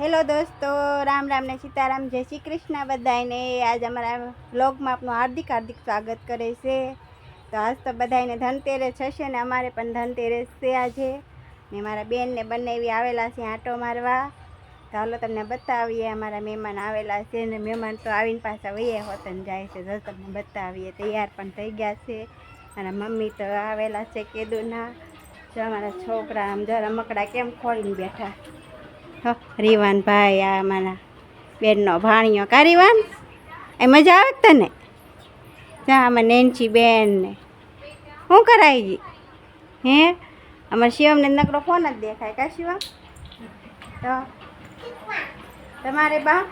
Hello દોસ્તો, રામ રામ ને સીતારામ. જય શ્રી કૃષ્ણ બધાને આજ અમારા બ્લોગમાં આપનું હાર્દિક હાર્દિક સ્વાગત કરે છે. તો આજ તો બધાને ધનતેરસ હશે ને અમારે પણ ધનતેરસ છે આજે. ને મારા બેનને બંને એવી આવેલા છે આંટો મારવા. તો હાલો તમને બતાવીએ, અમારા મહેમાન આવેલા છે ને મહેમાન તો આવીને પાછા વૈયા હોતન જાય છે. તો તમને બતાવીએ, તૈયાર પણ થઈ ગયા છે. મારા મમ્મી તો આવેલા છે કેદુના. જો અમારા છોકરા આમ જો રમકડા કેમ ખોલીને બેઠા. હો રીવાન ભાઈ આ મારા બેનનો ભાણિયો. કા રીવાન? એ મજા આવે તને? જા આમાં નેન્સી બેન ને. શું કરાય જી હે? અમારે શિવમને નકરો ફોન જ દેખાય. કા શિવમ? તો તમારે બા?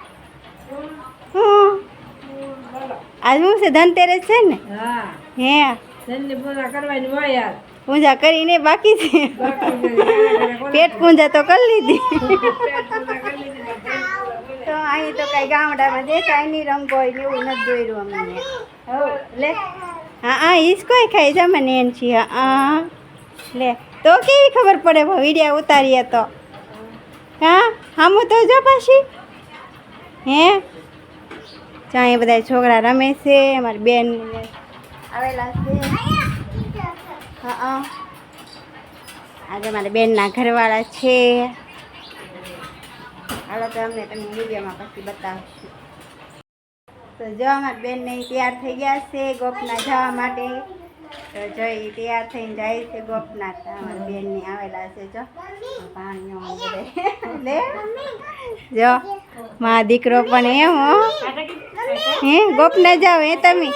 હું? આજ શું છે? ધનતેરસ છે ને? હા. હે? ધનની પૂજા કરવાની હોય યાર પૂજા કરીને બાકી છે. પેટ પૂજા તો કરી લીધી. તો અહીં તો કઈ ગામડામાં દેખાય નહીં રંગોય ને એવું નથી દોર્યું અમને. હો, લે. હા હા ઈસકોય ખાઈ જા મને એમ છીએ હા લે, તો કેવી ખબર પડે વિડીયા ઉતારીએ તો? હા, હામું તો જો પાછી. હે? ત્યાં બધા છોકરા રમે છે, અમારી બેન આવેલા છે. આજે મારા બેનના ઘરવાળા છે. હાલો તો અમને તમે વિડીયોમાં પછી બતાવશું. તો જો અમારી બેનને નહીં તૈયાર થઈ ગયા છે ગોપના જવા માટે. તો જો ઈ તૈયાર થઈને જાય છે ગોપનાથ અમારી બેનની આવેલા છે, જો. પાણી જો. મા દીકરો પણ એમ, હો. હે, ગોપના જાઓ, હે તમે.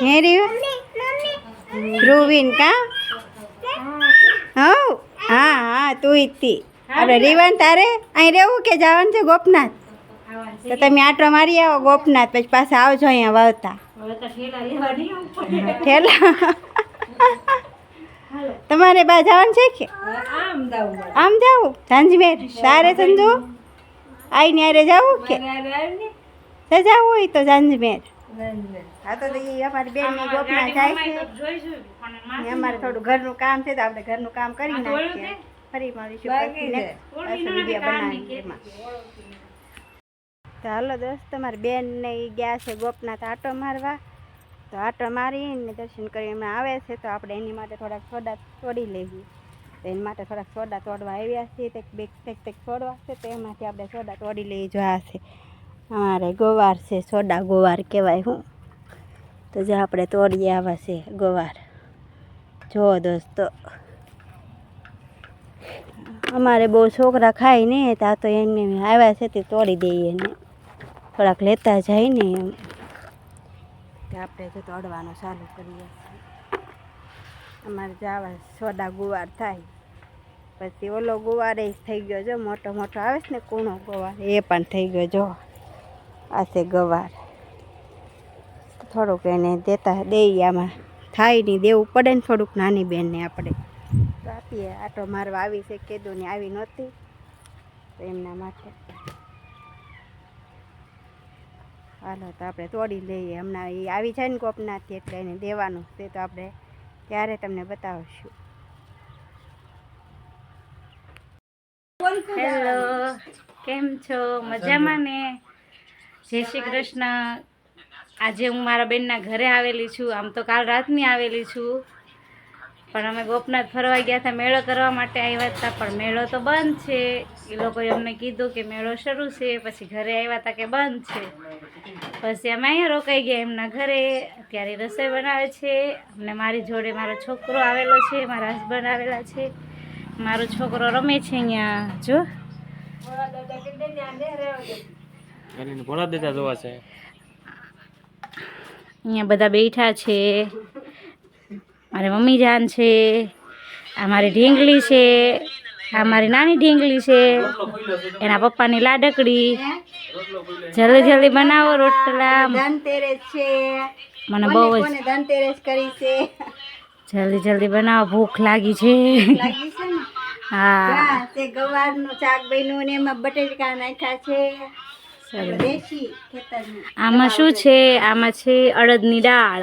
હે રીવા ધ્રુવીન કા? હઉ? હા હા તું ઈ જ તી અરે રીવાન તારે અહીં રહેવું કે જવાનું છે ગોપનાથ? તો તમે આટો મારી આવો ગોપનાથ પછી પાછા આવજો અહીંયા વાવતા ઠેલા તમારે બા જવાનું છે કે? આમ જાવું સાંજમેર તારે સંજુ આઈને આરે જાવું કે? જવું જાવું હોય તો સાંજમેર હા તો એ અમારી બેનની ગોપના જાય છે. અમારે થોડું ઘરનું કામ છે તો આપણે ઘરનું કામ કરી નાખીએ ફરી મળીશું વીડિયો તો હાલો દોસ્ત તમારી બેન ને ઈ ગયા છે ગોપનાથ આટો મારવા. તો આટો મારીને દર્શન કરી એમાં આવે છે તો આપણે એની માટે થોડાક સોડા તોડી લેવી તો એની માટે થોડાક સોડા તોડવા આવ્યા છીએ તે બે કંઈક કંઈક તોડવા છે તો એમાંથી આપણે સોડા તોડી લઈ જોયા છે. અમારે ગોવાર છે, સોડા ગોવાર કહેવાય હું. તો જે આપણે તોડી આવ્યા છે ગોવાર. જો દોસ્તો. અમારે બહુ છોકરા ખાય ને ત્યાં તો એમને આવ્યા છે તે તોડી દઈએ ને થોડાક લેતા જાય ને એમ. આપણે જો તોડવાનું ચાલુ કરીએ અમારે જાવા સોડા ગુવાર થાય. પછી ઓલો ગુવાર થઈ ગયો જો, મોટો મોટો આવે છે ને કૂણો ગુવાર, એ પણ થઈ ગયો જો. આ છે ગવાર થોડુંક એને દેતા દઈએ આમાં. થાય નહીં દેવું પડે ને થોડુંક નાની બેનને આપણે. તો આપીએ આટો મારવા આવી છે કીધું ને આવી નહોતી. તો એમના માટે. હાલો તો આપણે તોડી લઈએ. હમણાં એ આવી જાય ને કોપનાથી એટલે એને દેવાનું. તે તો આપણે ત્યારે તમને બતાવશું. હેલો કેમ છો? મજામાં ને? જય શ્રી કૃષ્ણ. આજે હું મારા બેનના ઘરે આવેલી છું. આમ તો કાલ રાતની આવેલી છું. પણ અમે ગોપનાથ ફરવા ગયા હતા મેળો કરવા માટે આવ્યા હતા. પણ મેળો તો બંધ છે. એ લોકોએ અમને કીધું કે મેળો શરૂ છે. પછી ઘરે આવ્યા હતા કે બંધ છે. પછી અમે અહીંયા રોકાઈ ગયા એમના ઘરે. અત્યારે રસોઈ બનાવે છે. અને મારી જોડે મારો છોકરો આવેલો છે. મારા હસબન્ડ આવેલા છે. મારો છોકરો રમે છે અહીંયા. જો. કરીને ભોળા દેતા જોવા છે. અહીંયા બધા બેઠા છે. મારી મમ્મી જાન છે. આ મારી ઢીંગલી છે. આ મારી નાની ઢીંગલી છે. એના પપ્પાની લાડકડી. જલ્દી જલ્દી બનાવો રોટલા. ધનતેરસ છે. મને બહુ જ ધનતેરસ કરી છે? જલ્દી જલ્દી બનાવો. ભૂખ લાગી છે. હા. તે ગવારનું શાક બન્યું ને એમાં બટેકા નાખ્યા છે. આમાં શું છે? આમાં છે અડદની દાળ.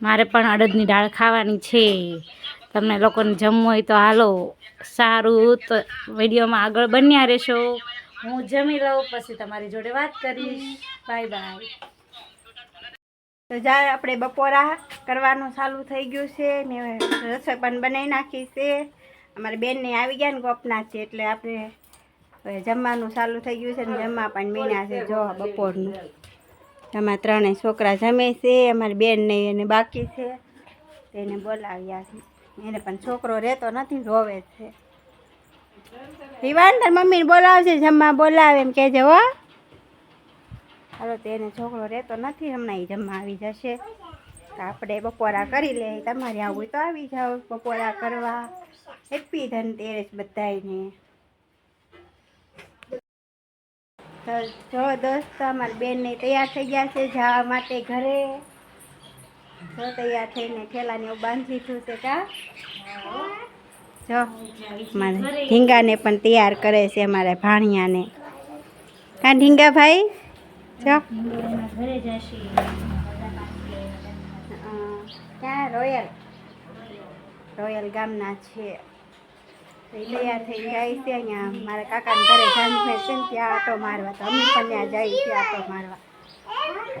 મારે પણ અડદની દાળ ખાવાની છે. તમને લોકોને જમવું હોય તો હાલો સારું તો વિડીયોમાં આગળ બન્યા રહેશો. હું જમી લઉં પછી તમારી જોડે વાત કરીશ. Bye bye. તો જ્યારે આપણે બપોરા કરવાનું ચાલુ થઈ ગયું છે. ને રસોઈ પણ બનાવી નાખી છે. અમારી બેનને આવી ગયા ને ગોપના છે એટલે આપણે હવે જમવાનું ચાલુ થઈ ગયું છે ને જમવા પણ મીના છે જો બપોરનું. અમારા ત્રણેય છોકરા જમે છે, અમારી બેનને એને બાકી છે. તેને બોલાવ્યા છે. એને પણ છોકરો રહેતો નથી, રોવે છે. રિવાન તાર મમ્મીને બોલાવશે જમવા બોલાવે એમ કહેજે હો. હાલો એને છોકરો રહેતો નથી, હમણાં એ જમવા આવી જશે. તો આપણે બપોરા કરી લે, તમારે આવું તો આવી જાઓ, બપોરા કરવા. હેપી ધનતેરસ બધાયને. જો દોસ્તો અમારી બેનને તૈયાર થઈ ગયા છે જવા માટે ઘરે. જો તૈયાર થઈને ઠેલાને એવું બાંધી દીધું છે કા? જો મારે ઢીંગાને પણ તૈયાર કરે છે અમારે ભાણિયાને. કા ઢીંગા ભાઈ? જો. ક્યાં રોયલ? રોયલ ગામના છે. તૈયાર થઈ જાય છે અહીંયા મારા કાકાના ઘરે જાનભાઈ છે ને ત્યાં આટો મારવા. તો અમે પણ ત્યાં જાય છે આટો મારવા.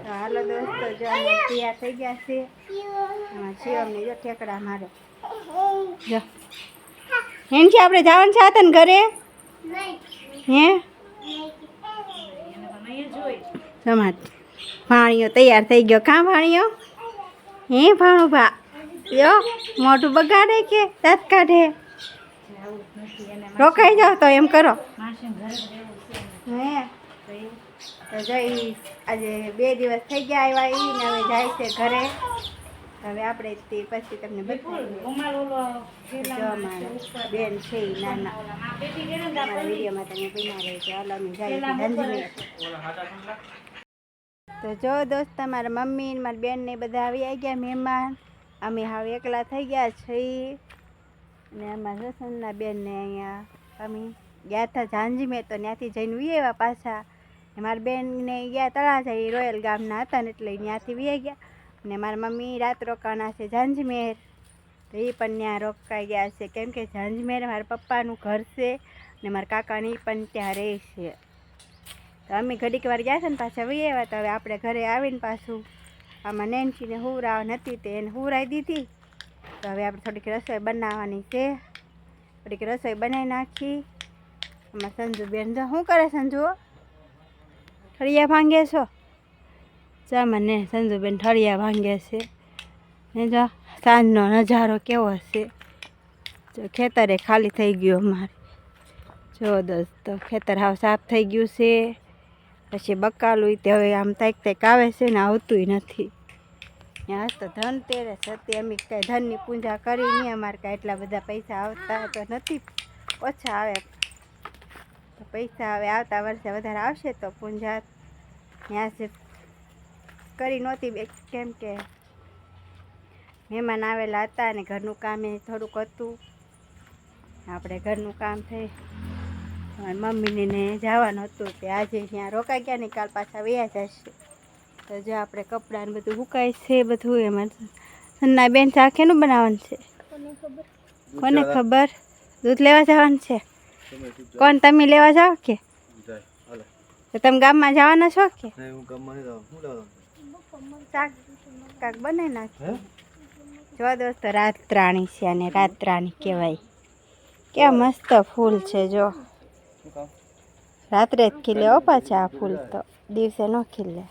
તો હાલો દોસ્તો, જો અમે તૈયાર થઈ ગયા છે શિવમને જો ઠેકડા મારે. જો. હેન છે, આપણે જવાનું છે હતા ઘરે? હે? સમાજ ભાણીઓ તૈયાર થઈ ગયો. કાં ભાણીઓ? હે ભાણું ભા યો, મોઢું બગાડે કે દાંત કાઢે? રોકાઈ જાવ તો એમ કરો. હે? તો જઈ આજે બે દિવસ થઈ ગયા આવ્યા એ ને હવે જાય છે ઘરે. હવે આપણે તે પછી તમને બતાવીએ. બેન છે નાના. અમારા વિડીયોમાં તમે બીમાર રહેજો. છે અમે જાય તો જો દોસ્ત મારા મમ્મી મારી બેન ને બધા આવી ગયા મહેમાન. અમે હાવ એકલા થઈ ગયા છીએ. ને અમારા રસનના બેનને અહીંયા અમે ગયા હતા ઝાંઝીમે, તો ત્યાંથી જઈને વી પાછા. ને મારા બેનને ગયા તળાજા, એ રોયલ ગામના હતા ને એટલે ત્યાંથી વી ગયા. ને મારા મમ્મી રાત રોકાણા છે ઝાંઝમેર. તો એ પણ ત્યાં રોકાઈ ગયા છે. કેમ કે ઝાંઝમેર મારા પપ્પાનું ઘર છે ને મારા કાકાની પણ ત્યાં રહે છે. તો અમે ઘડીક વાર ગયા છે ને પાછા વહી તો હવે આપણે ઘરે આવીને પાછું આમાં નેન્સીને હુવરાવ નથી તે એને હુવરાઈ દીધી. તો હવે આપણે થોડીક રસોઈ બનાવવાની છે. થોડીક રસોઈ બનાવી નાખી. એમાં સંજુબેન જો, શું કરે સંજુ ઠળિયા ભાંગે છો? જા મને સંજુબેન ઠળિયા ભાંગે છે. ને જો, સાંજનો નજારો કેવો છે? જો ખેતરે ખાલી થઈ ગયું અમારે જો દોસ્તો ખેતર હાવ સાફ થઈ ગયું છે. પછી બકાલું તે હવે આમ તાક તાક આવે છે ને આવતું નથી. આજ તો ધનતેરસ હતી અમે કાંઈ ધનની પૂજા કરી નહીં. અમારે કાંઈ એટલા બધા પૈસા આવતા તો નથી. ઓછા આવે. તો પૈસા હવે આવતા વર્ષે વધારે આવશે તો પૂજા ત્યાં જ કરી નહોતી કેમ કે મહેમાન આવેલા હતા અને ઘરનું કામ એ થોડુંક હતું. આપણે ઘરનું કામ થઈ. મમ્મીને જવાનું હતું. તે આજે ત્યાં રોકાઈ ગયા ને કાલ પાછા વયા જશે. તો જો આપણે કપડાં ને બધું હુકાય છે બધું એમાં સન્ના બેન શાકેનું બનાવવાનું છે. કોને ખબર? દૂધ લેવા જવાનું છે. કોણ તમે લેવા જાઓ કે? તો તમે ગામમાં જવાના છો કે? શાક કાક બનાવી નાખી જો દોસ્તો રાતરાણી છે અને રાતરાણી કહેવાય. કેવા મસ્ત ફૂલ છે જો. રાત્રે જ ખીલે હો પાછા આ ફૂલ તો. દિવસે ન ખીલે.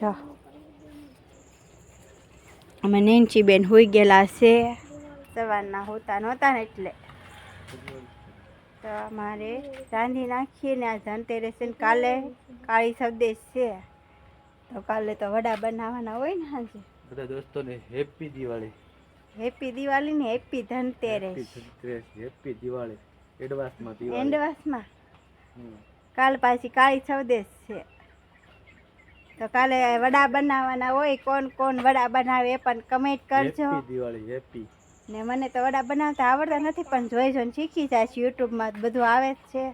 જો અમે નેન્ચી બેન હોઈ ગયેલા છે. સવારના હોતા નહોતા ને એટલે. તો અમારે રાંધી નાખીએ ને આ ધનતેરસ કાલે કાળી સવદેશ છે. તો કાલે તો વડા બનાવવાના હોય ને હાજે. બધા દોસ્તોને હેપી દિવાળી. હેપી દિવાળી ને હેપી ધનતેરસ. હેપી દિવાળી. એડવાન્સમાં દિવાળી. કાલ પાછી કાળી સવદેશ છે. તો કાલે વડા બનાવવાના હોય કોણ કોણ વડા બનાવે એ પણ કમેન્ટ કરજો. દિવાળી હેપી. ને મને તો વડા બનાવતા આવડતા નથી પણ જોઈ જોઈને શીખી જાય છે યુટ્યુબમાં બધું આવે જ છે.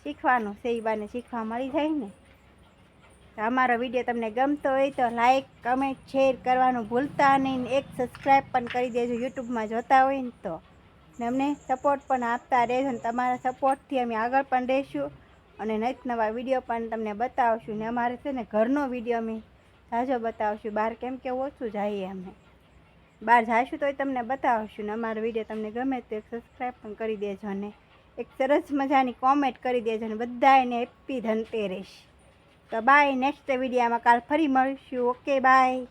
શીખવાનું છે એ બાને શીખવા મળી જાય ને. તો અમારો વીડિયો તમને ગમતો હોય તો લાઈક કમેન્ટ શેર કરવાનું ભૂલતા નહીં. એક સબસ્ક્રાઈબ પણ કરી દેજો યુટ્યુબમાં જોતા હોય ને તો. ને અમને સપોર્ટ પણ આપતા રહેજો ને તમારા સપોર્ટથી અમે આગળ પણ રહીશું. અને નિત નવા વીડિયો પણ તમને બતાવશું ને અમારે છે ને ઘરનો વીડિયો અમે ઝાઝો બતાવશું. બહાર કેમ કે ઓછું જઈએ અમે. બહાર જઈશું તોય તમને બતાવશું ને અમારો વીડિયો તમને ગમે તો એક સબસ્ક્રાઈબ પણ કરી દેજો અને એક સરસ મજાની કોમેન્ટ કરી દેજો અને બધાને હેપી ધનતેરસ. તો બાય નેક્સ્ટ વિડીયામાં કાલ ફરી મળીશું. Okay bye